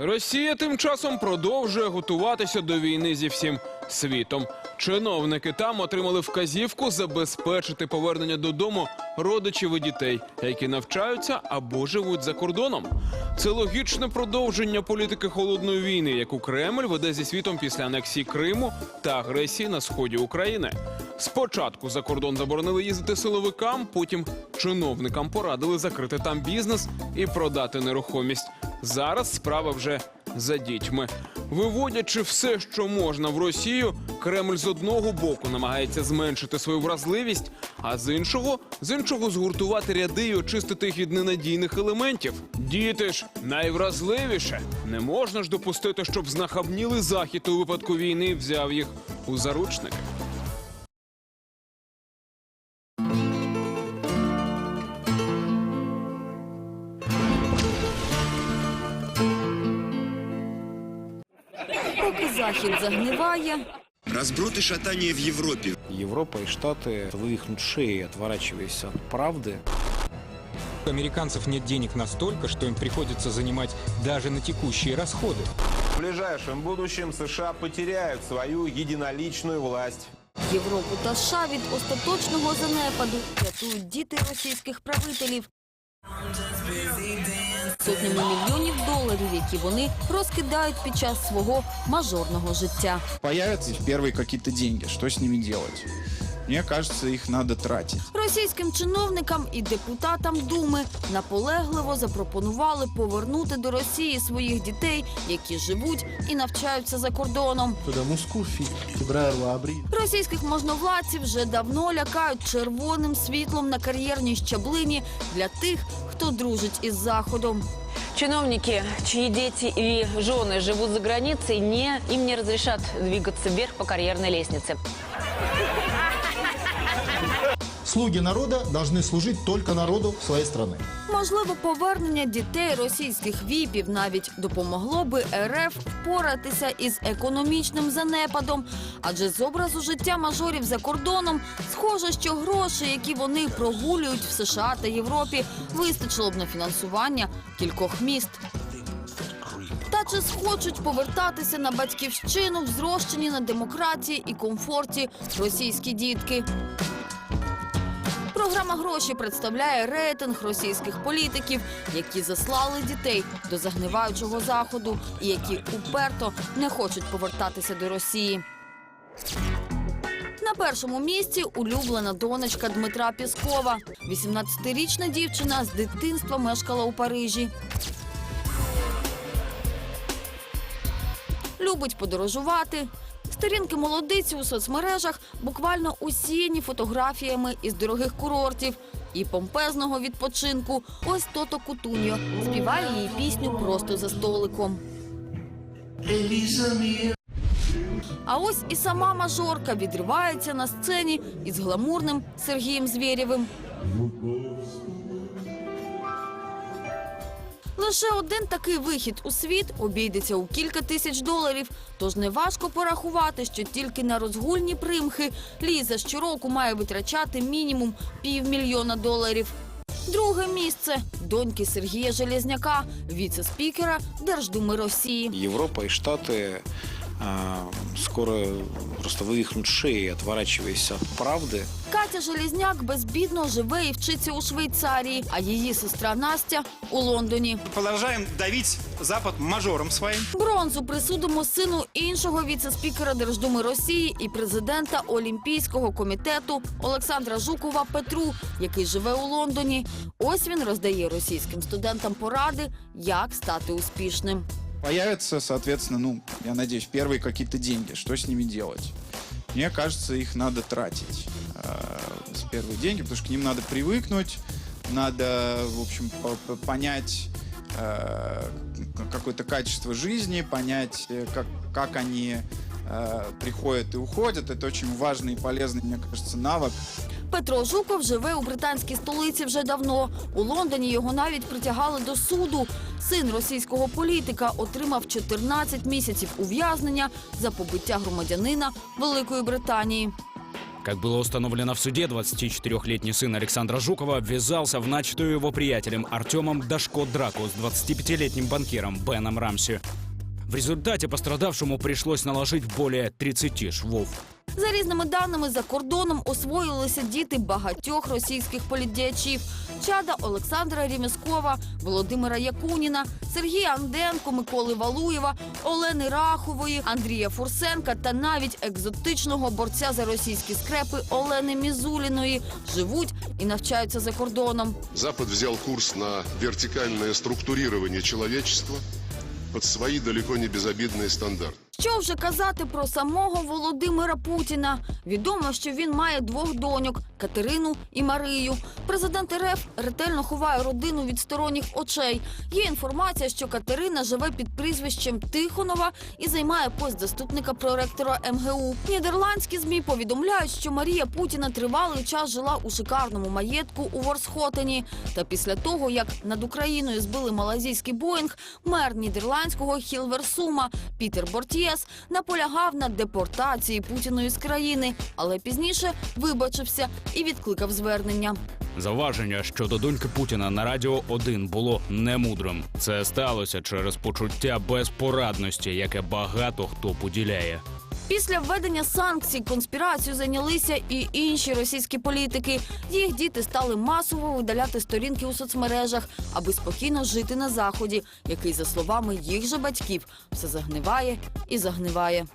Росія тим часом продовжує готуватися до війни зі всім світом. Чиновники там отримали вказівку забезпечити повернення додому родичів і дітей, які навчаються або живуть за кордоном. Це логічне продовження політики холодної війни, яку Кремль веде зі світом після анексії Криму та агресії на сході України. Спочатку за кордон заборонили їздити силовикам, потім чиновникам порадили закрити там бізнес і продати нерухомість. Зараз справа вже за дітьми. Виводячи все, що можна в Росію, Кремль з одного боку намагається зменшити свою вразливість, а з іншого з іншого згуртувати ряди і очистити їх від ненадійних елементів. Діти ж найвразливіше. Не можна ж допустити, щоб знахабнілий захід у випадку війни взяв їх у заручники. Поки захід загниває, Разброд и шатание в Европе. Европа и Штаты вывихнут шеи, отворачиваясь от правды. У американцев нет денег настолько, что им приходится занимать даже на текущие расходы. В ближайшем будущем США потеряют свою единоличную власть. Європу та США від остаточного занепаду рятують діти російських правителів. Сотнями мільйонів доларів, які вони розкидають під час свого мажорного життя. Появляться перші якісь гроші, що з ними делать? Мне кажется, их надо тратить. Російським чиновникам і депутатам Думи наполегливо запропонували повернути до Росії своїх дітей, які живуть і навчаються за кордоном. Російських можновладців вже давно лякають червоним світлом на кар'єрній щаблині для тих, хто дружить із заходом. Чиновники, чьи дети или жены живут за границей, не, им не разрешат двигаться вверх по карьерной лестнице. Слуги народа должны служить только народу своей страны. Можливо, повернення дітей російських віпів навіть допомогло би РФ впоратися із економічним занепадом. Адже з образу життя мажорів за кордоном схоже, що гроші, які вони прогулюють в США та Європі, вистачило б на фінансування кількох міст. Та чи схочуть повертатися на батьківщину в зрощені на демократії і комфорті російські дітки? Програма гроші представляє рейтинг російських політиків, які заслали дітей до загниваючого заходу і які уперто не хочуть повертатися до Росії. На першому місці улюблена донечка Дмитра Піскова. 18-річна дівчина з дитинства мешкала у Парижі. Любить подорожувати. Сторінки молодиці у соцмережах буквально усіяні фотографіями із дорогих курортів і помпезного відпочинку. Ось Тото Кутуньо співає її пісню просто за столиком. А ось і сама мажорка відривається на сцені із гламурним Сергієм Звєрєвим. Лише один такий вихід у світ обійдеться у кілька тисяч доларів. Тож неважко порахувати, що тільки на розгульні примхи Ліза щороку має витрачати мінімум півмільйона доларів. Друге місце доньки Сергія Железняка, віце-спікера Держдуми Росії. Європа і Штаты а, скоро просто вывихнут шеи, отворачиваясь от правды. Катя Железняк безбідно живе і вчиться у Швейцарії, а її сестра Настя у Лондоні. Продолжаем давить Запад мажором своим. Бронзу присудимо сину іншого віце-спікера Держдуми Росії і президента Олімпійського комітету Олександра Жукова Петру, який живе у Лондоні. Ось він роздає російським студентам поради, як стати успішним. Появятся, соответственно, ну, я надеюсь, первые какие-то деньги. Что с ними делать? Мне кажется, их надо тратить. э, С первые деньги, потому что к ним надо привыкнуть, надо, в общем, по- по- понять э, какое-то качество жизни, понять, э, как, как они э, приходят и уходят. Это очень важный и полезный, мне кажется, навык. Петро Жуков живе у британській столиці вже давно. У Лондоні його навіть притягали до суду. Син російського політика отримав 14 місяців ув'язнення за побиття громадянина Великої Британії. Как было установлено в суде, 24-летний сын Александра Жукова ввязался в начатую его приятелем Артемом Дашко драку с 25-летним банкиром Беном Рамси. В результате пострадавшему пришлось наложить более 30 швов. За різними даними, за кордоном освоїлися діти багатьох російських політдіячів. Чада Олександра Ріміскова, Володимира Якуніна, Сергія Анденко, Миколи Валуєва, Олени Рахової, Андрія Фурсенка та навіть екзотичного борця за російські скрепи Олени Мізуліної живуть і навчаються за кордоном. Запад взял курс на вертикальное структурирование человечества под свои далеко не безобидные стандарты. Що вже казати про самого Володимира Путіна? Відомо, що він має двох доньок Катерину і Марію. Президент РФ ретельно ховає родину від сторонніх очей. Є інформація, що Катерина живе під прізвищем Тихонова і займає пост заступника проректора МГУ. Нідерландські змі повідомляють, що Марія Путіна тривалий час жила у шикарному маєтку у Ворсхотені. Та після того, як над Україною збили малазійський Боїнг, мер нідерландського Хілверсума Пітер Бортєс наполягав на депортації Путіної з країни, але пізніше вибачився і відкликав звернення. Зауваження щодо доньки Путіна на радіо 1 було немудрим. Це сталося через почуття безпорадності, яке багато хто поділяє. Після введення санкцій конспірацію зайнялися і інші російські політики. Їх діти стали масово видаляти сторінки у соцмережах, аби спокійно жити на заході, який, за словами їх же батьків, все загниває і загниває.